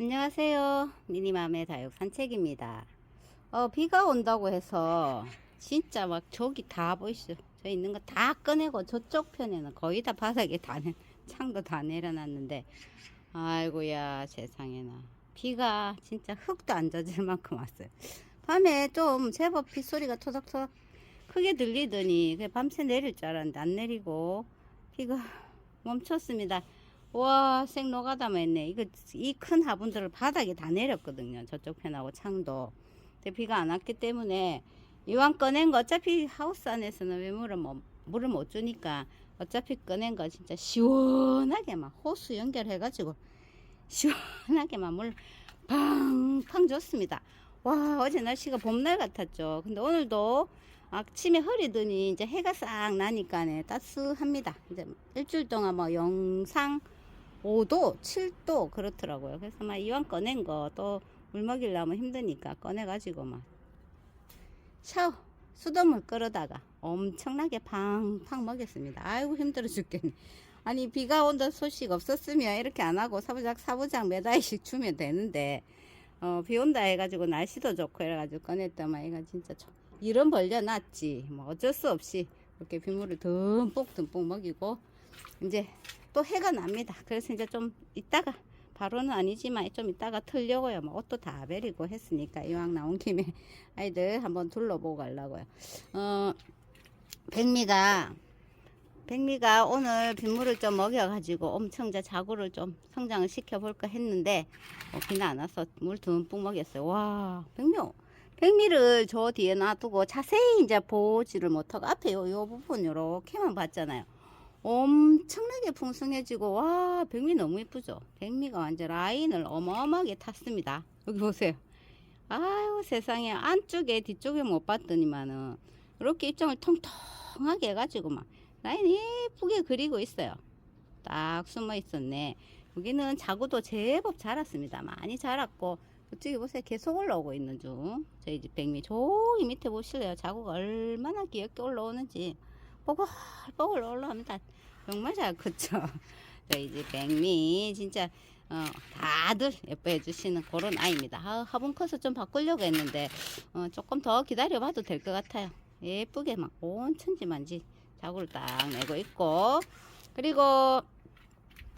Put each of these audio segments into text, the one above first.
안녕하세요. 미니맘의 다육 산책입니다. 어, 비가 온다고 해서 진짜 막 저기 다 보이시죠? 저 있는 거 다 꺼내고 저쪽 편에는 거의 다 바닥에 다 내, 창도 다 내려놨는데 아이고야 세상에나 비가 진짜 흙도 안 젖을 만큼 왔어요. 밤에 좀 제법 빗소리가 토닥토닥 크게 들리더니 밤새 내릴 줄 알았는데 안 내리고 비가 멈췄습니다. 와, 생 노가다만 했네. 이거, 이 큰 화분들을 바닥에 다 내렸거든요. 저쪽 편하고 창도. 근데 비가 안 왔기 때문에, 이왕 꺼낸 거 어차피 하우스 안에서는 외물을 뭐, 물을 못 주니까, 어차피 꺼낸 거 진짜 시원하게 막 호수 연결해가지고, 시원하게만 물 팡팡 줬습니다. 와, 어제 날씨가 봄날 같았죠. 근데 오늘도 아침에 흐리더니 이제 해가 싹 나니까네 따스합니다. 이제 일주일 동안 뭐 영상 5도, 7도 그렇더라고요. 그래서 막 이왕 꺼낸 거 또 물 먹이려면 힘드니까 꺼내가지고 막 샤워, 수돗물 끌어다가 엄청나게 팡팡 먹였습니다. 아이고 힘들어 죽겠네. 아니 비가 온다 소식 없었으면 이렇게 안 하고 사부작 사부작 몇 알씩 주면 되는데 어, 비 온다 해가지고 날씨도 좋고 이래가지고 꺼냈더만 이거 진짜 저- 이런 벌려놨지 뭐 어쩔 수 없이 이렇게 빗물을 듬뿍 듬뿍 먹이고 이제 또 해가 납니다. 그래서 이제 좀 이따가 바로는 아니지만 좀 이따가 틀려고요. 뭐 옷도 다 베리고 했으니까 이왕 나온 김에 아이들 한번 둘러보고 가려고요. 어, 백미가 백미가 오늘 빗물을 좀 먹여가지고 엄청 자구를 좀 성장을 시켜볼까 했는데 어, 비는 안 와서 물 듬뿍 먹였어요. 와 백미 백미를 저 뒤에 놔두고 자세히 이제 보지를 못하고 앞에 요, 요 부분 요렇게만 봤잖아요. 엄청나게 풍성해지고 와 백미 너무 예쁘죠? 백미가 완전 라인을 어마어마하게 탔습니다. 여기 보세요. 아유 세상에. 안쪽에 뒤쪽에 못 봤더니만은 이렇게 입장을 통통하게 해가지고 막 라인 예쁘게 그리고 있어요. 딱 숨어 있었네. 여기는 자구도 제법 자랐습니다. 많이 자랐고 그쪽에 보세요 계속 올라오고 있는 중 저희 집 백미 저기 밑에 보실래요 자구가 얼마나 귀엽게 올라오는지 뽀글뽀글 올라옵니다. 정말 잘 컸죠. 저희 집 백미 진짜 어, 다들 예뻐해 주시는 그런 아이입니다. 아, 화분 커서 좀 바꾸려고 했는데 어, 조금 더 기다려봐도 될 것 같아요. 예쁘게 막 온 천지만지 자구를 딱 내고 있고 그리고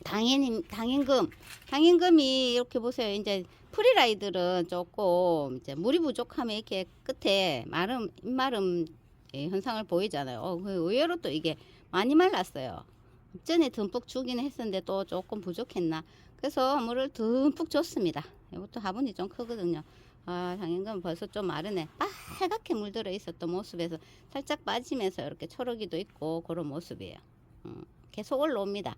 당연히 당연금 당연금이 이렇게 보세요. 이제 프리라이들은 조금 이제 물이 부족하면 이렇게 끝에 마름 입마름 예, 현상을 보이잖아요. 어, 그 의외로 또 이게 많이 말랐어요. 전에 듬뿍 주긴 했었는데 또 조금 부족했나. 그래서 물을 듬뿍 줬습니다. 이것도 화분이 좀 크거든요. 아, 당연금 벌써 좀 마르네. 빨갛게 물들어 있었던 모습에서 살짝 빠지면서 이렇게 초록이도 있고 그런 모습이에요. 음, 계속 올라옵니다.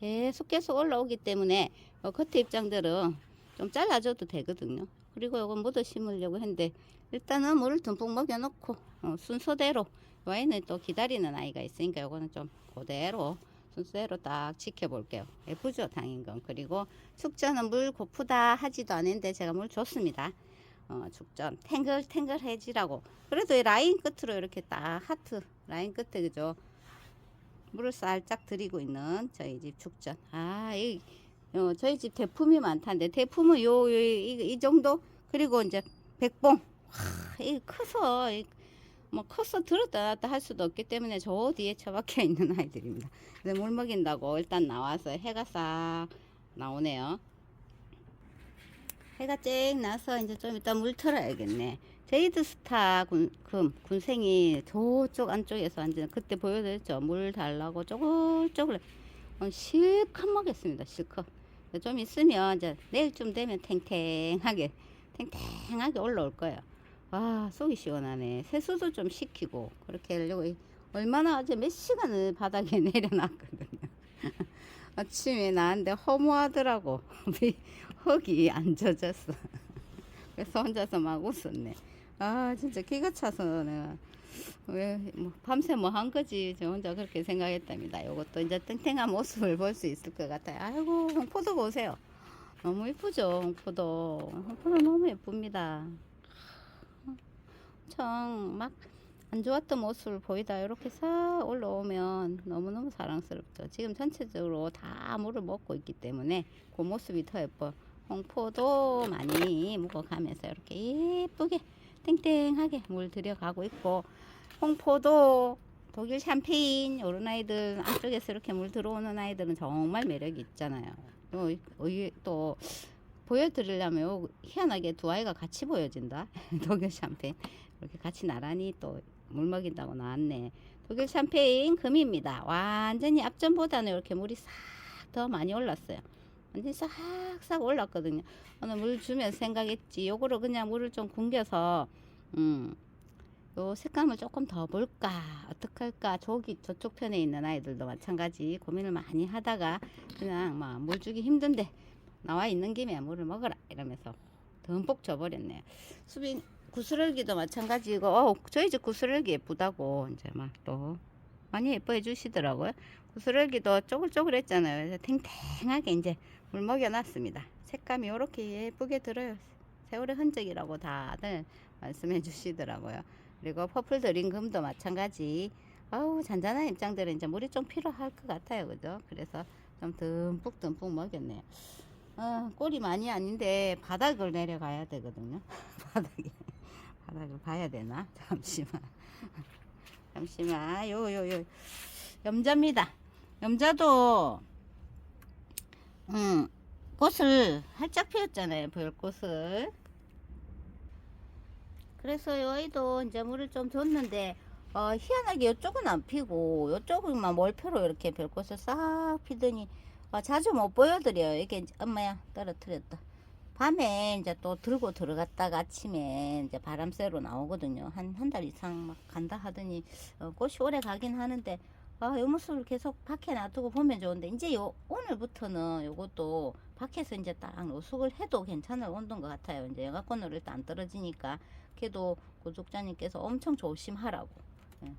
계속 계속 올라오기 때문에 어, 겉에 입장들은 좀 잘라줘도 되거든요. 그리고 이건 묻어 심으려고 했는데 일단은 물을 듬뿍 먹여놓고 어, 순서대로 와인을 또 기다리는 아이가 있으니까 요거는 좀 그대로 순서대로 딱 지켜볼게요. 예쁘죠 당인건 그리고 축전은 물 고프다 하지도 않은데 제가 물 줬습니다. 어, 축전 탱글탱글해지라고 그래도 이 라인 끝으로 이렇게 딱 하트 라인 끝에 그죠 물을 살짝 들이고 있는 저희 집 축전 아 이 어, 저희 집 대품이 많다는데 대품은 요, 요 이, 이 정도 그리고 이제 백봉 와, 이 커서 이, 뭐 커서 들었다 놨다 할 수도 없기 때문에 저 뒤에 처박혀 있는 아이들입니다. 그래서 물 먹인다고 일단 나와서 해가 싹 나오네요. 해가 쨍 나서 이제 좀 이따 물 틀어야겠네. 제이드 스타 군, 금, 군생이 저쪽 안쪽에서 완전 그때 보여드렸죠. 물 달라고 쪼글쪼글 어, 실컷 먹였습니다. 실컷. 좀 있으면 이제 내일쯤 되면 탱탱하게 탱탱하게 올라올 거예요. 와 속이 시원하네. 세수도 좀 시키고 그렇게 하려고 이- 얼마나 어제 몇 시간을 바닥에 내려놨거든요. 아침에 나한테 허무하더라고. 이 흙이 안 젖었어. 그래서 혼자서 막 웃었네. 아 진짜 기가 차서는 왜뭐 밤새 뭐 한 거지 저 혼자 그렇게 생각했답니다. 요것도 이제 탱탱한 모습을 볼 수 있을 것 같아요. 아이고 홍포도 보세요. 너무 예쁘죠 홍포도. 홍포도 너무 예쁩니다. 엄청 막 안 좋았던 모습을 보이다 이렇게 싹 올라오면 너무너무 사랑스럽죠. 지금 전체적으로 다 물을 먹고 있기 때문에 그 모습이 더 예뻐. 홍포도 많이 묵어가면서 이렇게 예쁘게 땡땡하게 물 들여가고 있고 홍포도 독일 샴페인 이런 아이들 안쪽에서 이렇게 물 들어오는 아이들은 정말 매력이 있잖아요. 또 보여드리려면 요 희한하게 두 아이가 같이 보여진다. 독일 샴페인 이렇게 같이 나란히 또 물 먹인다고 나왔네. 독일 샴페인 금입니다. 완전히 앞전보다는 이렇게 물이 싹 더 많이 올랐어요. 완전히 싹싹 올랐거든요. 오늘 물 주면서 생각했지. 요거를 그냥 물을 좀 굶겨서 음. 요 색감을 조금 더 볼까 어떡할까 저기 저쪽 편에 있는 아이들도 마찬가지 고민을 많이 하다가 그냥 막 물 주기 힘든데 나와 있는 김에 물을 먹어라 이러면서 듬뿍 줘버렸네요 수빈 구스러기도 마찬가지고 어, 저희 집 구스러기 예쁘다고 이제 막 또 많이 예뻐해 주시더라고요 구스러기도 쪼글쪼글 했잖아요 그래서 탱탱하게 이제 물 먹여놨습니다 색감이 이렇게 예쁘게 들어요 세월의 흔적이라고 다들 말씀해 주시더라고요 그리고 퍼플 드링금도 마찬가지. 아우 잔잔한 입장들은 이제 물이 좀 필요할 것 같아요, 그죠? 그래서 좀 듬뿍 듬뿍 먹였네요. 어, 꼴이 많이 아닌데 바닥을 내려가야 되거든요. 바닥에 바닥을 봐야 되나? 잠시만. 잠시만. 요 요 요 염자입니다. 염자도 음 꽃을 활짝 피웠잖아요. 별 꽃을. 그래서 이 아이도 이제 물을 좀 줬는데 어, 희한하게 이쪽은 안 피고 이쪽은만 몰표로 이렇게 별꽃을 싹 피더니 어, 자주 못 보여드려요. 이게 이제 엄마야 떨어뜨렸다. 밤에 이제 또 들고 들어갔다가 아침에 이제 바람 쐬러 나오거든요. 한 한 달 이상 막 간다 하더니 어, 꽃이 오래 가긴 하는데 아, 요 모습을 계속 밖에 놔두고 보면 좋은데 이제 요 오늘부터는 요것도 밖에서 이제 딱 노숙을 해도 괜찮을 온도인 것 같아요. 이제 영하권으로 일단 안 떨어지니까 그래도 구독자님께서 엄청 조심하라고 예,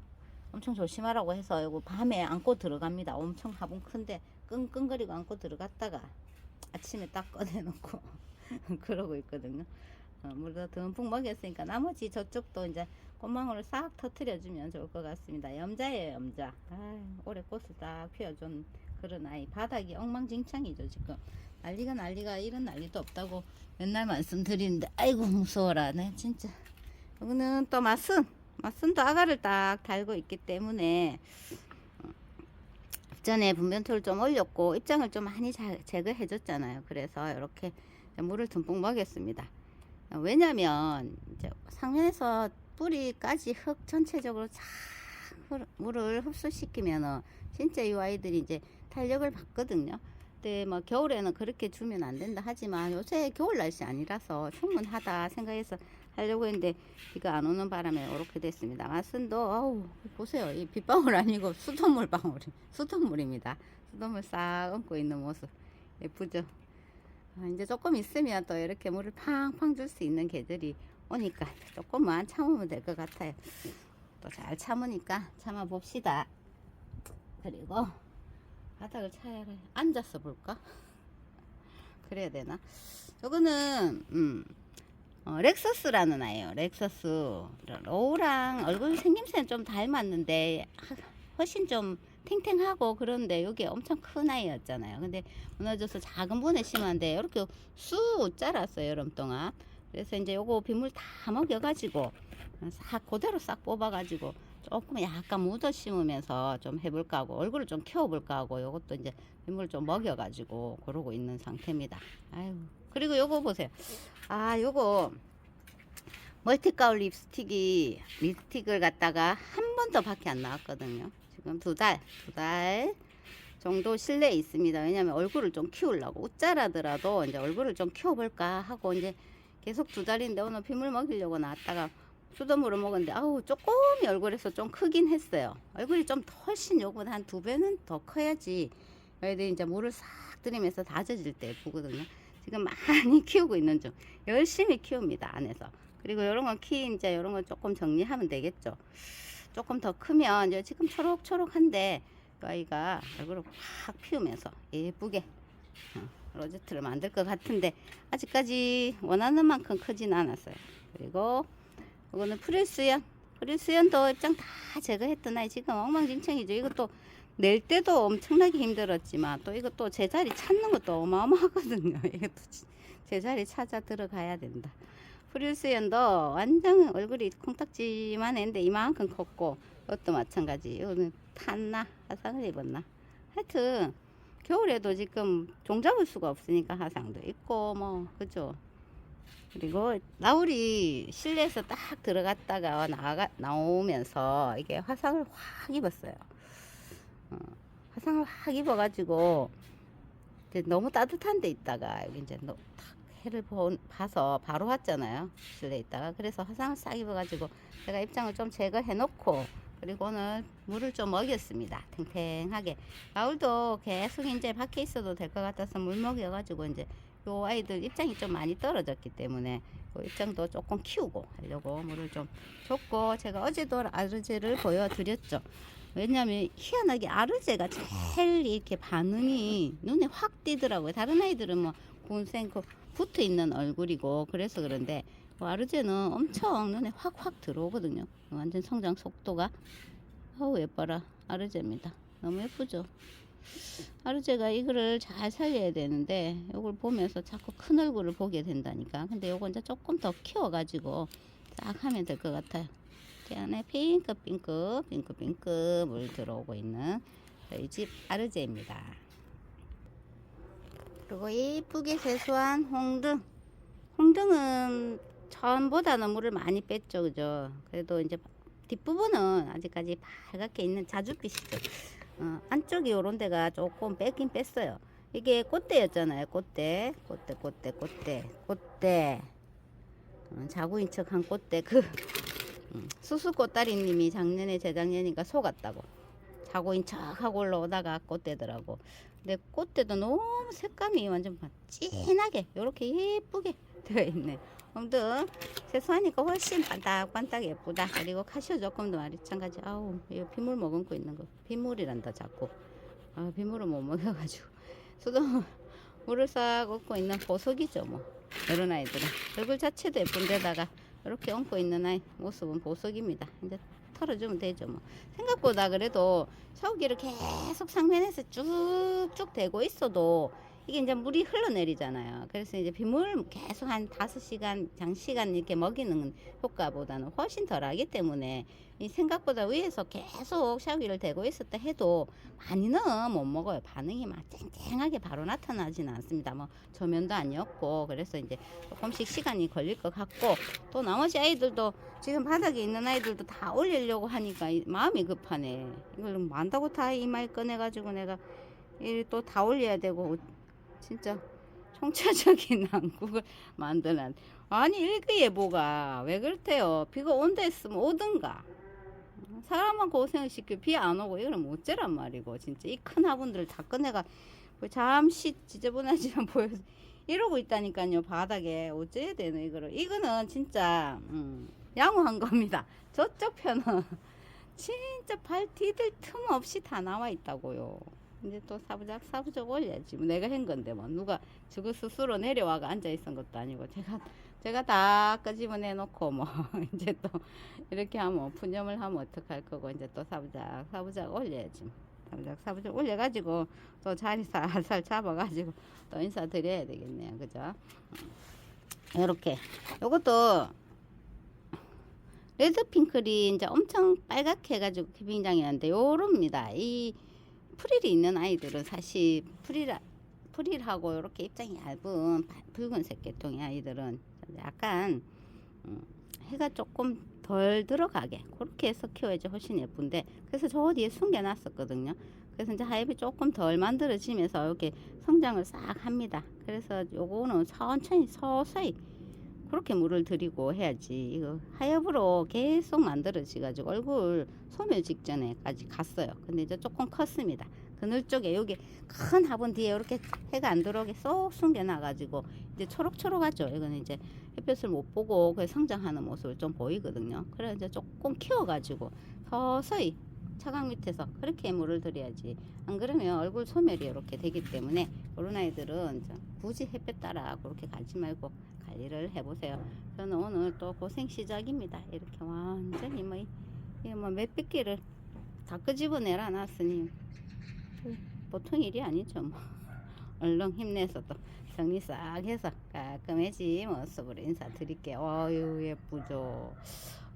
엄청 조심하라고 해서 요거 밤에 안고 들어갑니다. 엄청 화분 큰데 끙끙거리고 안고 들어갔다가 아침에 딱 꺼내놓고 그러고 있거든요. 어, 물도 듬뿍 먹였으니까 나머지 저쪽도 이제 꽃망울을 싹 터트려주면 좋을 것 같습니다. 염자예요, 염자. 아, 올해 꽃을 딱 피워준 그런 아이. 바닥이 엉망진창이죠, 지금. 난리가 난리가 이런 난리도 없다고 맨날 말씀드리는데, 아이고, 무서워라. 네, 진짜. 여기는 또 마순. 마순도 아가를 딱 달고 있기 때문에, 어, 전에 분변토를 좀 올렸고, 입장을 좀 많이 잘 제거해 줬잖아요. 그래서 이렇게 물을 듬뿍 먹였습니다. 어, 왜냐면, 이제 상면에서 뿌리까지 흙 전체적으로 쫙 물을 흡수시키면은 진짜 이 아이들이 이제 탄력을 받거든요. 근데 뭐 겨울에는 그렇게 주면 안 된다 하지만 요새 겨울 날씨 아니라서 충분하다 생각해서 하려고 했는데 비가 안 오는 바람에 이렇게 됐습니다. 맛은도 아우 보세요. 이 빗방울 아니고 수돗물 방울이 수돗물입니다. 수돗물 싹 얹고 있는 모습 예쁘죠? 아, 이제 조금 있으면 또 이렇게 물을 팡팡 줄 수 있는 계절이 오니까 조금만 참으면 될 것 같아요. 또 잘 참으니까 참아 봅시다. 그리고 바닥을 차야 앉아서 볼까? 그래야 되나? 요거는 음, 어, 렉서스라는 아이예요. 렉서스 로우랑 얼굴 생김새는 좀 닮았는데 하- 훨씬 좀 탱탱하고 그런데 여기 엄청 큰 아이였잖아요. 근데 무너져서 작은 분에 심한데 이렇게 쑥 자랐어요 여름 동안. 그래서 이제 요거 빗물 다 먹여가지고 싹 그대로 싹 뽑아가지고 조금 약간 묻어 심으면서 좀 해볼까 하고 얼굴을 좀 키워볼까 하고 요것도 이제 빗물 좀 먹여가지고 그러고 있는 상태입니다. 아유 그리고 요거 보세요. 아 요거 멀티가울 립스틱이 립스틱을 갖다가 한 번도 밖에 안 나왔거든요. 지금 두 달, 두 달 정도 실내에 있습니다. 왜냐면 얼굴을 좀 키우려고 웃자라더라도 이제 얼굴을 좀 키워볼까 하고 이제 계속 두 달인데 오늘 빗물 먹이려고 나왔다가 수돗물을 먹었는데 아우 조금이 얼굴에서 좀 크긴 했어요. 얼굴이 좀 훨씬 요거보다 한두 배는 더 커야지 애들이 이제 물을 싹 들이면서 다져질 때 예쁘거든요. 지금 많이 키우고 있는 중 열심히 키웁니다 안에서. 그리고 이런 건 키 이제 이런 건 조금 정리하면 되겠죠. 조금 더 크면 지금 초록초록한데 이 아이가 얼굴을 확 피우면서 예쁘게 어, 로제트를 만들 것 같은데 아직까지 원하는 만큼 크진 않았어요. 그리고 이거는 그리고 수연도 입장 다 제거했던 아이 지금 엉망진창이죠. 이것도 낼 때도 엄청나게 힘들었지만 또 이것도 제자리 찾는 것도 어마어마하거든요. 이것도 지- 제자리 찾아 들어가야 된다. 프리수연도 완전 얼굴이 콩딱지만 했는데 이만큼 컸고 이것도 마찬가지. 이거는 탔나 화상을 입었나. 하여튼 겨울에도 지금 종 잡을 수가 없으니까 화상도 있고 뭐 그죠. 그리고 나울이 실내에서 딱 들어갔다가 나가 나오면서 이게 화상을 확 입었어요. 어, 화상을 확 입어가지고 너무 따뜻한 데 있다가 여기 이제 너, 탁 해를 본, 봐서 바로 왔잖아요. 실내에 있다가 그래서 화상을 싹 입어가지고 제가 입장을 좀 제거해 놓고 그리고 오늘 물을 좀 먹였습니다. 탱탱하게. 나울도 계속 이제 밖에 있어도 될 것 같아서 물 먹여가지고 이제 요 아이들 입장이 좀 많이 떨어졌기 때문에 그 입장도 조금 키우고 하려고 물을 좀 줬고 제가 어제도 아르제를 보여드렸죠. 왜냐면 희한하게 아르제가 제일 이렇게 반응이 눈에 확 띄더라고요. 다른 아이들은 뭐 군생 그 붙어 있는 얼굴이고 그래서 그런데 그 아르제는 엄청 눈에 확확 들어오거든요. 완전 성장 속도가 어우 예뻐라 아르제입니다. 너무 예쁘죠. 아르제가 이거를 잘 살려야 되는데 이걸 보면서 자꾸 큰 얼굴을 보게 된다니까. 근데 요거 이제 조금 더 키워가지고 딱 하면 될 것 같아요. 이 안에 핑크핑크 핑크핑크 물 들어오고 있는 저희 집 아르제입니다. 그리고 이쁘게 세수한 홍등. 홍등은 전보다는 물을 많이 뺐죠, 그죠? 그래도 이제 뒷부분은 아직까지 빨갛게 있는 자주빛이죠. 어, 안쪽이 요런 데가 조금 뺐긴 뺐어요. 이게 꽃대였잖아요. 꽃대, 꽃대, 꽃대, 꽃대, 꽃대. 어, 자구인 척한 꽃대. 그 음, 수수꽃다리님이 작년에 재작년인가 속았다고. 자구인 척하고 올라오다가 꽃대더라고. 근데 꽃대도 너무 색감이 완전 막 진하게 요렇게 예쁘게 되어 있네. 아무튼 세수하니까 훨씬 반딱반딱 예쁘다. 그리고 카시오 조금도 마찬가지. 아우 이거 빗물 머금고 있는 거. 빗물이란다 자꾸. 아 빗물을 못 먹여가지고 수돗 물을 싹 얹고 있는 보석이죠 뭐. 이런 아이들은 얼굴 자체도 예쁜데다가 이렇게 얹고 있는 아이 모습은 보석입니다. 이제 털어주면 되죠 뭐. 생각보다 그래도 샤워기를 계속 상면에서 쭉쭉 대고 있어도 이게 이제 물이 흘러내리잖아요. 그래서 이제 빗물 계속 한 다섯 시간 장시간 이렇게 먹이는 효과보다는 훨씬 덜하기 때문에 이 생각보다 위에서 계속 샤워기를 대고 있었다 해도 많이는 못 먹어요. 반응이 막 쨍쨍하게 바로 나타나지는 않습니다. 뭐 저면도 아니었고 그래서 이제 조금씩 시간이 걸릴 것 같고 또 나머지 아이들도 지금 바닥에 있는 아이들도 다 올리려고 하니까 이 마음이 급하네. 이걸 만다고 다 이마에 꺼내가지고 내가 또 다 올려야 되고 진짜 총체적인 난국을 만드는 아니 일기예보가 왜 그렇대요? 비가 온다 했으면 오든가. 사람만 시켜 비안 오고 이거는 못째란 말이고. 진짜 이 큰 화분들을 다 꺼내가 뭐 잠시 지저분하지만 보여 이러고 있다니까요 바닥에. 어째야 되노 이거를. 이거는 진짜 음, 양호한 겁니다. 저쪽 편은 진짜 발 디딜 틈 없이 다 나와 있다고요 이제 또 사부작 사부작 올려야지. 뭐 내가 한 건데 뭐 누가 저거 스스로 내려와가 앉아 있은 것도 아니고 제가 제가 다 끄집어내 놓고 뭐 이제 또 이렇게 하면 푸념을 하면 어떡할 거고 이제 또 사부작 사부작 올려야지. 사부작 사부작 올려가지고 또 자리 살살 잡아가지고 또 인사 드려야 되겠네요. 그죠? 이렇게 요것도 레드 핑클이 이제 엄청 빨갛게 해가지고 캠핑장이었는데 요럽니다. 이 프릴이 있는 아이들은 사실 프릴 프릴하고 이렇게 입장이 얇은 바- 붉은색 계통의 아이들은 약간 음, 해가 조금 덜 들어가게 그렇게 해서 키워야지 훨씬 예쁜데 그래서 저 뒤에 숨겨놨었거든요. 그래서 이제 하엽이 조금 덜 만들어지면서 이렇게 성장을 싹 합니다. 그래서 요거는 천천히 서서히 그렇게 물을 들이고 해야지. 이거 하엽으로 계속 만들어지 가지고 얼굴 소멸 직전에까지 갔어요. 근데 이제 조금 컸습니다. 그늘 쪽에 여기 큰 화분 뒤에 이렇게 해가 안 들어오게 쏙 숨겨놔 가지고 이제 초록초록하죠. 이거는 이제 햇볕을 못 보고 그 성장하는 모습을 좀 보이거든요. 그래 이제 조금 키워 가지고 서서히 차강 밑에서 그렇게 물을 들여야지. 안 그러면 얼굴 소멸이 이렇게 되기 때문에 그런 아이들은 굳이 햇볕 따라 그렇게 가지 말고 관리를 해보세요. 저는 오늘 또 고생 시작입니다. 이렇게 완전히 뭐, 이- 이뭐 몇백 개를 다 끄집어내라 놨으니 그 보통 일이 아니죠. 뭐. 얼른 힘내서 또 정리 싹 해서 깔끔해진 모습으로 인사드릴게요. 어유 예쁘죠.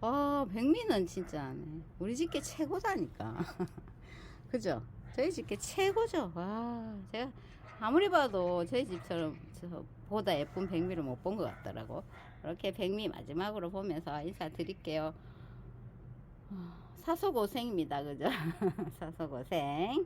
아 백미는 진짜 네. 우리 집게 최고다니까. 그죠? 저희 집게 최고죠. 와 제가 아무리 봐도 저희 집처럼 저 보다 예쁜 백미를 못 본 것 같더라고. 이렇게 백미 마지막으로 보면서 인사드릴게요. 아, 사소고생입니다. 그죠? 사소고생.